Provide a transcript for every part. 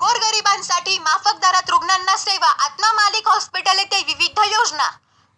गोरगरिबांसाठी माफक दरात रुग्णांना सेवा आत्मा मालिक हॉस्पिटल येथे विविध योजना.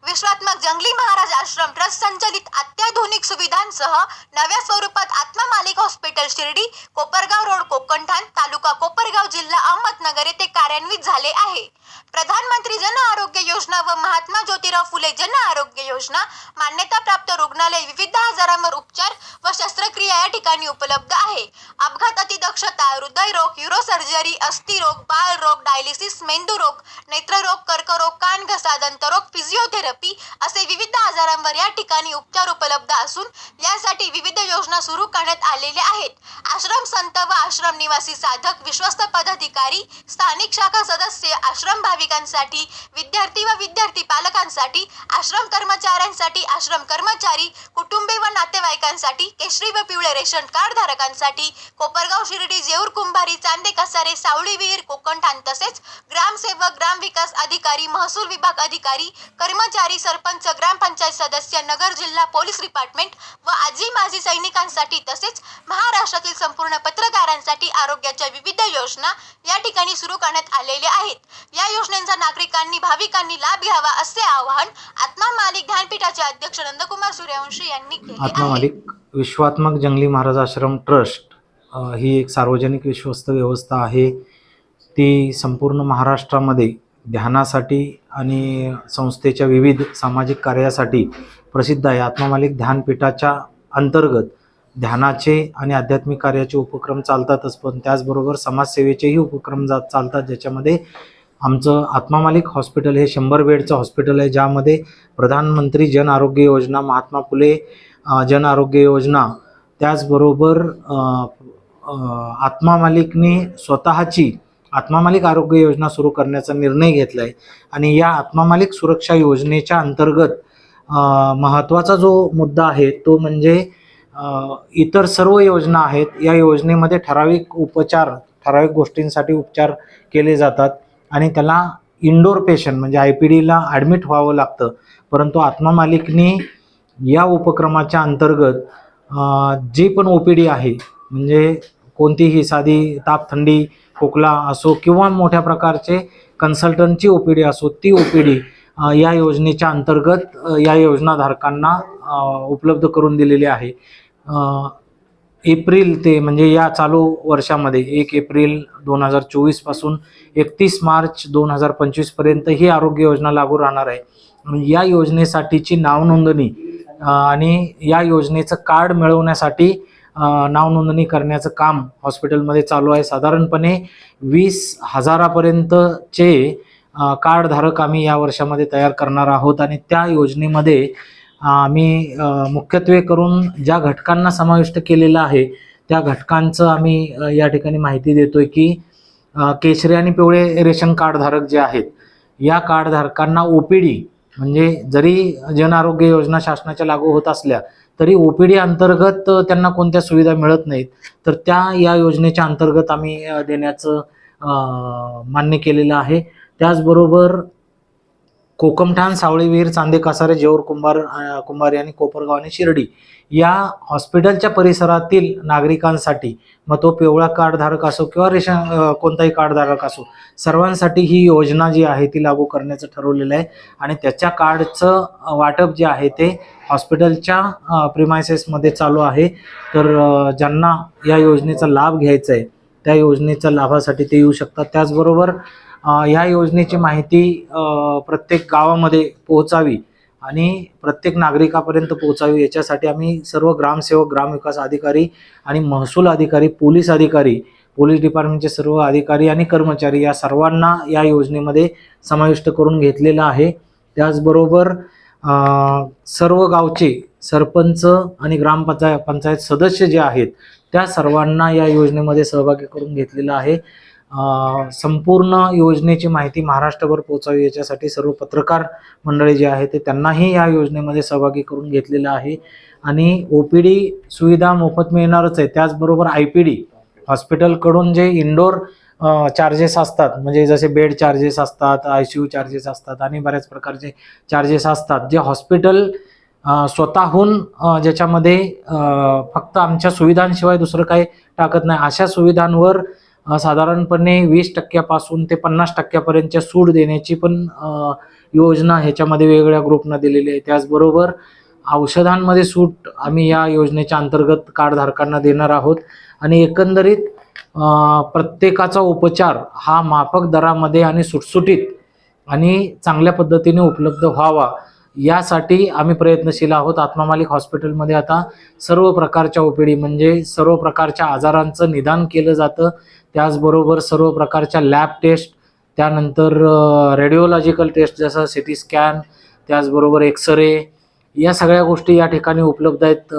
विश्वात्मक जंगली महाराज आश्रम ट्रस्ट संचलित अत्याधुनिक सुविधांसह नव्या स्वरूपात आत्मा मालिक हॉस्पिटल शिर्डी कोपरगाव रोड कोकणठाण तालुका कोपरगाव जिल्हा अहमदनगर येथे कार्यान्वित झाले आहे. प्रधानमंत्री जन आरोग्य योजना व महात्मा ज्योतिराव फुले जन आरोग्य योजना मान्यताप्राप्त रुग्णालय विविध आजारांवर उपचार व शस्त्रक्रिया या ठिकाणी उपलब्ध आहे. अपघात अतिदक्षता हृदयरोग युरोसर्जरी अस्थिरोग बालरोग डायलिसिस मेंदूरोग नेत्ररोग कर्करोग कान घसा दंतरोग फिजिओथेरपी असे विविध आजारांवर या ठिकाणी उपचार उपलब्ध असून यासाठी विविध योजना सुरू करण्यात आलेल्या आहेत. आश्रम संत व आश्रम निवासी साधक विश्वस्त पदाधिकारी स्थानिक शाखा सदस्य आश्रम भाविकांसाठी विद्यार्थी व विद्यार्थी पालकांसाठी आश्रम कर्मचाऱ्यांसाठी आश्रम कर्मचारी कुटुंबे व नातेवाईकांसाठी केशरी व पिवळे रेशन कार्ड धारकांसाठी कोपरगाव शिर्डी जेऊर कुंभारी चांदे कसारे सावळी विहीर कोकणठाण तसेच ग्रामसेवक ग्रामविकास अधिकारी महसूल विभाग अधिकारी कर्मचारी सरपंच ग्रामपंचायत सदस्य नगर जिल्हा पोलीस डिपार्टमेंट व आजी माजी सैनिकांसाठी तसेच महाराष्ट्रातील संपूर्ण पत्रकारांसाठी आरोग्याच्या विविध योजना या ठिकाणी सुरू करण्यात आलेल्या आहेत. या योजनेचा नागरिकांनी भाविकांनी लाभ घ्यावा असे आवाहन आत्मा मालिक ध्यानपीठाचे अध्यक्ष नंदकुमार सूर्यवंशी यांनी केले आत्मा आहे मालिक विश्वात्मक जंगली महाराज आश्रम ट्रस्ट अ, ही एक सार्वजनिक विश्वस्त व्यवस्था आहे. ती संपूर्ण महाराष्ट्रामध्ये ध्यानासाठी आणि संस्थेच्या विविध सामाजिक कार्यासाठी प्रसिद्ध आहे. आत्मामालिक ध्यानपीठाच्या अंतर्गत ध्यानाचे आणि आध्यात्मिक कार्याचे उपक्रम चालतातच पण त्याचबरोबर समाजसेवेचेही उपक्रम जात चालतात ज्याच्यामध्ये आमचं आत्मा मालिक हॉस्पिटल हे शंभर बेडचं हॉस्पिटल आहे ज्यामध्ये प्रधानमंत्री जन आरोग्य योजना महात्मा फुले जन आरोग्य योजना त्याचबरोबर आत्मा मालिकने स्वतःची आत्मा मालिक आरोग्य योजना सुरू करण्याचा निर्णय घेतला आहे आणि या आत्मा मालिक सुरक्षा योजनेच्या अंतर्गत महत्त्वाचा जो मुद्दा आहे तो म्हणजे इतर सर्व योजना आहेत या योजनेमध्ये ठराविक उपचार ठराविक गोष्टींसाठी उपचार केले जातात. आणि त्याला इंडोर पेशंट म्हणजे आय पी डीला ॲडमिट व्हावं लागतं. परंतु आत्मा मालिकने या उपक्रमाच्या अंतर्गत जी पण ओ पी डी आहे म्हणजे कोणतीही साधी ताप थंडी खोकला असो किंवा मोठ्या प्रकारचे कन्सल्टंटची ओ पी डी असो ती ओ पी डी या योजनेच्या अंतर्गत या योजनाधारकांना उपलब्ध करून दिलेली आहे. एप्रिल ते म्हणजे या चालू वर्षामध्ये एक एप्रिल दोन हजार चोवीसपासून एकतीस मार्च दोन हजार पंचवीसपर्यंत ही आरोग्य योजना लागू राहणार आहे. म्हणजे या योजनेसाठीची नावनोंदणी आणि या योजनेचं कार्ड मिळवण्यासाठी नावनोंदणी करण्याचं काम हॉस्पिटलमध्ये चालू आहे. साधारणपणे वीस हजारापर्यंतचे कार्डधारक आम्ही या वर्षामध्ये तयार करणार आहोत. आणि त्या योजनेमध्ये आम्ही मुख्यत्वे करून ज्या घटकांना समाविष्ट केलेलं आहे त्या घटकांचं आम्ही या ठिकाणी माहिती देतोय की केशरी आणि पिवळे रेशन कार्डधारक जे आहेत या कार्डधारकांना ओ पी डी म्हणजे जरी जन आरोग्य योजना शासनाच्या लागू होत असल्या तरी ओ पी डी अंतर्गत त्यांना कोणत्या सुविधा मिळत नाहीत तर त्या या योजनेच्या अंतर्गत आम्ही देण्याचं मान्य केलेलं आहे. त्याचबरोबर कोकमठाण सावळी विहीर चांदे कासारे जेऊर कुंभार कुंभार कुंभारी आणि कोपरगाव आणि शिर्डी या हॉस्पिटलच्या परिसरातील नागरिकांसाठी मग तो पिवळा कार्डधारक असो किंवा रेशन कोणताही कार्डधारक असो सर्वांसाठी ही योजना जी आहे ती लागू करण्याचं ठरवलेलं आहे. आणि त्याच्या कार्डचं वाटप जे आहे ते हॉस्पिटलच्या प्रिमायसेसमध्ये चालू आहे. तर ज्यांना या योजनेचा लाभ घ्यायचा आहे त्या योजनेच्या लाभासाठी ते येऊ शकतात. त्याचबरोबर ह्या योजनेची माहिती प्रत्येक गावामध्ये पोहोचावी आणि प्रत्येक नागरिकापर्यंत पोहोचावी याच्यासाठी आम्ही सर्व ग्रामसेवक ग्रामविकास अधिकारी आणि महसूल अधिकारी पोलीस अधिकारी पोलीस डिपार्टमेंटचे सर्व अधिकारी आणि कर्मचारी या सर्वांना या योजनेमध्ये समाविष्ट करून घेतलेलं आहे. त्याचबरोबर सर्व गावचे सरपंच आणि ग्रामपंचायत पंचायत सदस्य जे आहेत त्या सर्वांना या योजनेमध्ये सहभागी करून घेतलेलं आहे. संपूर्ण योजनेची माहिती महाराष्ट्रभर पोहोचावी याच्यासाठी सर्व पत्रकार मंडळी जे आहे ते त्यांनाही या योजनेमध्ये सहभागी करून घेतलेलं आहे. आणि ओ पी डी सुविधा मोफत मिळणारच आहे. त्याचबरोबर आय पी डी हॉस्पिटलकडून जे इंडोर चार्जेस असतात म्हणजे जसे बेड चार्जेस असतात आय सी यू चार्जेस असतात आणि बऱ्याच प्रकारचे चार्जेस असतात जे हॉस्पिटल स्वतःहून ज्याच्यामध्ये फक्त आमच्या सुविधांशिवाय दुसरं काही टाकत नाही. अशा सुविधांवर साधारणपणे वीस टक्क्यापासून ते पन्नास टक्क्यापर्यंतच्या सूट देण्याची पण योजना ह्याच्यामध्ये वेगवेगळ्या ग्रुपना दिलेली आहे. त्याचबरोबर औषधांमध्ये सूट आम्ही या योजनेच्या अंतर्गत कार्डधारकांना देणार आहोत. आणि एकंदरीत प्रत्येकाचा उपचार हा माफक दरामध्ये आणि सुटसुटीत आणि चांगल्या पद्धतीने उपलब्ध व्हावा यासाठी आम्ही प्रयत्नशील आहोत. आत्मामालिक हॉस्पिटलमध्ये आता सर्व प्रकारच्या ओपीडी म्हणजे सर्व प्रकारच्या आजारांचं निदान केलं जातं. त्याचबरोबर सर्व प्रकारच्या लॅब टेस्ट त्यानंतर रेडिओलॉजिकल टेस्ट जसं सी टी स्कॅन त्याचबरोबर एक्सरे या सगळ्या गोष्टी या ठिकाणी उपलब्ध आहेत.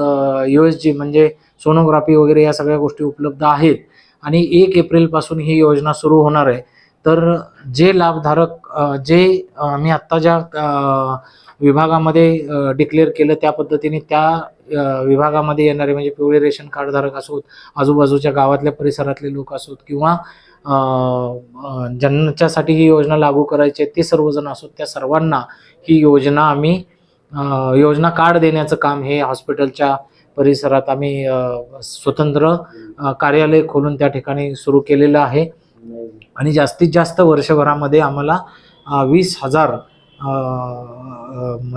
यू एस जी म्हणजे सोनोग्राफी वगैरे या सगळ्या गोष्टी उपलब्ध आहेत. आणि एक एप्रिलपासून ही योजना सुरू होणार आहे. तर जे लाभधारक जे मी आत्ता ज्या विभागामध्ये डिक्लेअर केलं त्या पद्धतीने त्या विभागामध्ये येणारे म्हणजे पिवळे रेशन कार्डधारक असोत आजूबाजूच्या गावातल्या परिसरातले लोक असोत किंवा ज्यांच्यासाठी ही योजना लागू करायची आहे ते सर्वजण असोत त्या सर्वांना ही योजना आम्ही योजना कार्ड देण्याचं काम हे हॉस्पिटलच्या परिसरात आम्ही स्वतंत्र कार्यालय खोलून त्या ठिकाणी सुरू केलेलं आहे. आणि जास्तीत जास्त वर्षभरामध्ये आम्हाला वीस हजार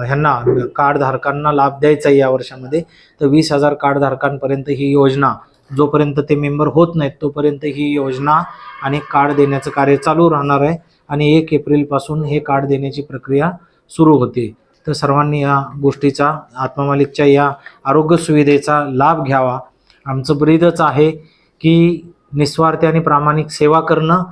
ह्यांना कार्डधारकांना लाभ द्यायचा आहे या वर्षामध्ये. तर वीस हजार कार्डधारकांपर्यंत ही योजना जोपर्यंत ते मेंबर होत नाहीत तोपर्यंत ही योजना आणि कार्ड देण्याचं कार्य चालू राहणार आहे. आणि एक एप्रिलपासून हे कार्ड देण्याची प्रक्रिया सुरू होते. तर सर्वांनी या गोष्टीचा आत्मामालिकच्या या आरोग्य सुविधेचा लाभ घ्यावा. आमचं ब्रीदच आहे की निस्वार्थी आणि प्रामाणिक सेवा करणं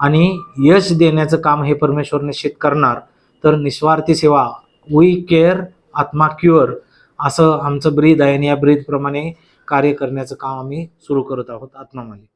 आणि यश देण्याचं काम हे परमेश्वर निश्चित करणार तर निस्वार्थी सेवा वी केअर आत्मा क्युअर असं आमचं ब्रीद आहे आणि या ब्रीदप्रमाणे कार्य करण्याचं काम आम्ही सुरू करत आहोत आत्मामध्ये.